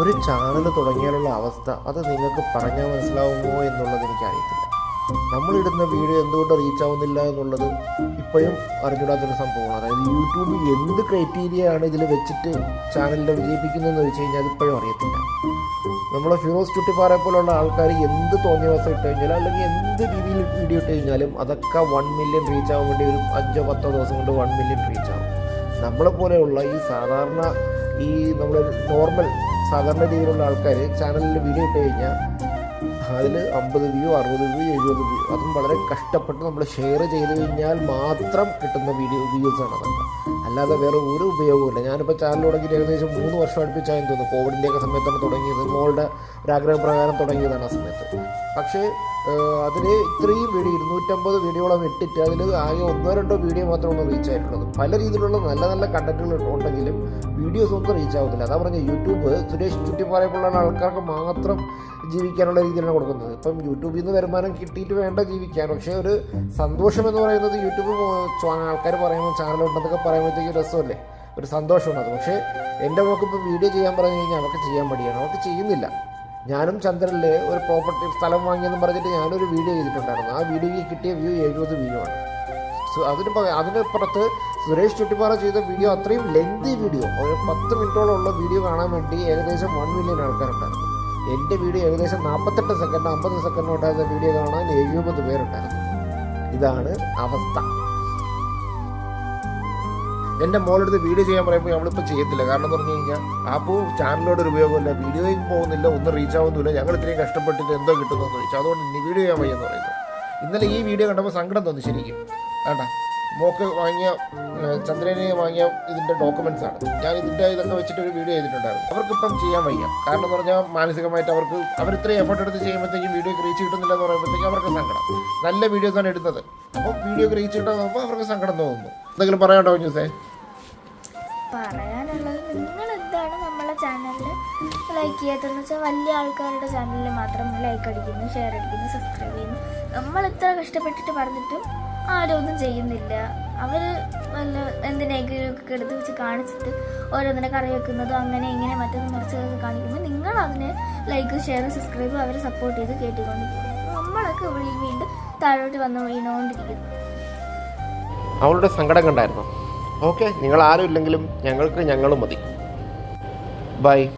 ഒരു ചാനൽ തുടങ്ങിയാലുള്ള അവസ്ഥ അത് നിങ്ങൾക്ക് പറഞ്ഞാൽ മനസ്സിലാവുമോ എന്നുള്ളത് എനിക്കറിയത്തില്ല. നമ്മളിടുന്ന വീഡിയോ എന്തുകൊണ്ട് റീച്ച് ആവുന്നില്ല എന്നുള്ളത് ഇപ്പോഴും അറിഞ്ഞിടാത്തൊരു സംഭവമാണ്. അതായത് യൂട്യൂബ് എന്ത് ക്രൈറ്റീരിയ ആണ് ഇതിൽ വെച്ചിട്ട് ചാനലിനെ വിജയിപ്പിക്കുന്നതെന്ന് വെച്ച് കഴിഞ്ഞാൽ അതിപ്പോഴും അറിയത്തില്ല. നമ്മളെ ഫിറോസ് ചുട്ടിപ്പാറെ പോലുള്ള ആൾക്കാർ എന്ത് തോന്നിയ ദിവസം ഇട്ട് കഴിഞ്ഞാലും അല്ലെങ്കിൽ എന്ത് രീതിയിൽ വീഡിയോ ഇട്ട് കഴിഞ്ഞാലും അതൊക്കെ വൺ മില്യൺ റീച്ച് ആവാൻ വേണ്ടി ഒരു അഞ്ചോ പത്തോ ദിവസം കൊണ്ട് വൺ മില്യൺ റീച്ച് ആവും. നമ്മളെ പോലെയുള്ള ഈ സാധാരണ ഈ നമ്മൾ നോർമൽ സാധാരണ രീതിയിലുള്ള ആൾക്കാർ ചാനലിൽ വീഡിയോ ഇട്ട് കഴിഞ്ഞാൽ അതിൽ അമ്പത് വ്യൂ അറുപത് വ്യൂ എഴുപത് വ്യൂ അതും വളരെ കഷ്ടപ്പെട്ട് നമ്മൾ ഷെയർ ചെയ്ത് കഴിഞ്ഞാൽ മാത്രം കിട്ടുന്ന വീഡിയോ വ്യൂസാണ് അതൊക്കെ. അല്ലാതെ വേറെ ഒരു ഉപയോഗമില്ല ഞാനിപ്പോൾ ചാനൽ തുടങ്ങിയിട്ട് ഏകദേശം മൂന്ന് വർഷം അടുപ്പിച്ചായെന്ന് തോന്നുന്നു. കോവിഡിന്റെയൊക്കെ സമയത്താണ് തുടങ്ങിയത്. മോളുടെ ഒരാഗ്രഹപ്രകാരം തുടങ്ങിയതാണ് ആ സമയത്ത്. പക്ഷേ അതിൽ ഇത്രയും വീഡിയോ ഇരുന്നൂറ്റമ്പത് വീഡിയോളം ഇട്ടിട്ട് അതിൽ ആകെ ഒന്നോ രണ്ടോ വീഡിയോ മാത്രമാണ് റീച്ച് ആയിട്ടുള്ളത്. പല രീതിയിലുള്ള നല്ല നല്ല കണ്ടന്റുകൾ ഉണ്ടെങ്കിലും വീഡിയോസ് ഒന്നും റീച്ച് ആവുന്നില്ല. അതാ പറഞ്ഞ യൂട്യൂബ് സുരേഷ് ചുറ്റിപ്പാറയപ്പുള്ള ആൾക്കാർക്ക് മാത്രം ജീവിക്കാനുള്ള രീതിയിലാണ് കൊടുക്കുന്നത്. ഇപ്പം യൂട്യൂബിൽ നിന്ന് വരുമാനം കിട്ടിയിട്ട് വേണ്ട ജീവിക്കാൻ. പക്ഷേ ഒരു സന്തോഷം എന്ന് പറയുന്നത് യൂട്യൂബ് ആൾക്കാർ പറയുമ്പോൾ ചാനലുണ്ടെന്നൊക്കെ പറയുമ്പോഴത്തേക്ക് രസമല്ലേ? ഒരു സന്തോഷമാണ് അത്. പക്ഷേ എന്റെ മോക്ക് ഇപ്പോൾ വീഡിയോ ചെയ്യാൻ പറഞ്ഞു കഴിഞ്ഞാൽ അവർക്ക് ചെയ്യാൻ മടിയാണ്. അവർക്ക് ചെയ്യുന്നില്ല. ഞാനും ചന്ദ്രനിൽ ഒരു പ്രോപ്പർട്ടി സ്ഥലം വാങ്ങിയെന്ന് പറഞ്ഞിട്ട് ഞാനൊരു വീഡിയോ ചെയ്തിട്ടുണ്ടായിരുന്നു. ആ വീഡിയോയിൽ കിട്ടിയ വ്യൂ എഴുപത് വ്യൂ ആണ്. അതിന് അതിനപ്പുറത്ത് അതിന് പുറത്ത് സുരേഷ് ചുട്ടിപ്പാറ ചെയ്ത വീഡിയോ അത്രയും ലെങ്തി വീഡിയോ ഒരു പത്ത് മിനിറ്റോളം ഉള്ള വീഡിയോ കാണാൻ വേണ്ടി ഏകദേശം വൺ മില്യൺ ആൾക്കാരുണ്ടായിരുന്നു. എന്റെ വീഡിയോ ഏകദേശം നാൽപ്പത്തെട്ട് സെക്കൻഡ് അമ്പത് സെക്കൻഡ് ഉണ്ടായിരുന്ന വീഡിയോ കാണാൻ എഴുപത് പേരുണ്ടായിരുന്നു ഇതാണ് അവസ്ഥ. എന്റെ മോളെടുത്ത് വീഡിയോ ചെയ്യാൻ പറയുമ്പോൾ നമ്മളിപ്പോൾ ചെയ്യത്തില്ല. കാരണം പറഞ്ഞു കഴിഞ്ഞാൽ അപ്പോൾ ചാനലിലോട് ഒരു ഉപയോഗമില്ല. വീഡിയോയും പോകുന്നില്ല ഒന്നും റീച്ച് ആവുന്നില്ല. ഞങ്ങൾ ഇത്രയും കഷ്ടപ്പെട്ടിട്ട് എന്തോ കിട്ടുന്നു ചോദിച്ചു. അതുകൊണ്ട് ഇനി വീഡിയോ ചെയ്യാൻ വയ്യെന്ന് പറയുന്നു. ഇന്നലെ ഈ വീഡിയോ കണ്ടപ്പോൾ സങ്കടം തോന്നി ശരിക്കും. വേണ്ട മോക്ക് വാങ്ങിയ ചന്ദ്രനെ വാങ്ങിയ ഇതിന്റെ ഡോക്യുമെൻസ് ആണ്. ഞാൻ ഇതിന്റെ ഇതൊക്കെ വെച്ചിട്ട് ഒരു വീഡിയോ ചെയ്തിട്ടുണ്ടായിരുന്നു. അവർക്കിപ്പം ചെയ്യാൻ വയ്യ. കാരണം എന്ന് പറഞ്ഞാൽ മാനസികമായിട്ട് അവർക്ക് അവർ ഇത്രയും എഫർട്ട് എടുത്ത് ചെയ്യുമ്പോഴത്തേക്കും വീഡിയോ റീച്ച് കിട്ടുന്നില്ല എന്ന് പറയുമ്പോഴത്തേക്കും അവർക്ക് സങ്കടം. നല്ല വീഡിയോസാണ് എടുത്തത്. അപ്പോൾ വീഡിയോ റീച്ച് കിട്ടാൻ അവർക്ക് സങ്കടം തോന്നുന്നു. എന്തെങ്കിലും പറയാണ്ടോ ന്യൂസേ പറയാനുള്ളത് നിങ്ങൾ എന്താണ് നമ്മളെ ചാനലിൽ ലൈക്ക് ചെയ്യാത്തതെന്ന് വെച്ചാൽ വലിയ ആൾക്കാരുടെ ചാനലിൽ മാത്രം ലൈക്ക് അടിക്കുന്നു ഷെയർ അടിക്കുന്നു സബ്സ്ക്രൈബ് ചെയ്യുന്നു. നമ്മൾ ഇത്ര കഷ്ടപ്പെട്ടിട്ട് പറഞ്ഞിട്ടും ആരും ഒന്നും ചെയ്യുന്നില്ല. അവർ വല്ല എന്തിനെങ്കിലുമൊക്കെ എടുത്ത് വെച്ച് കാണിച്ചിട്ട് ഓരോന്നിനെ കറി വെക്കുന്നതും അങ്ങനെ ഇങ്ങനെ മറ്റൊന്ന് മറിച്ചതൊക്കെ കാണിക്കുമ്പോൾ നിങ്ങൾ അതിനെ ലൈക്ക് ഷെയർ സബ്സ്ക്രൈബ് അവരെ സപ്പോർട്ട് ചെയ്ത് കേട്ടുകൊണ്ട് പോകും. നമ്മളൊക്കെ വീണ്ടും താഴോട്ട് വന്ന് വീണുകൊണ്ടിരിക്കുന്നു അവളുടെ സങ്കടം കണ്ടായിരുന്നു? ഓക്കെ നിങ്ങൾ ആരും ഇല്ലെങ്കിലും ഞങ്ങൾക്ക് ഞങ്ങളും മതി. ബൈ.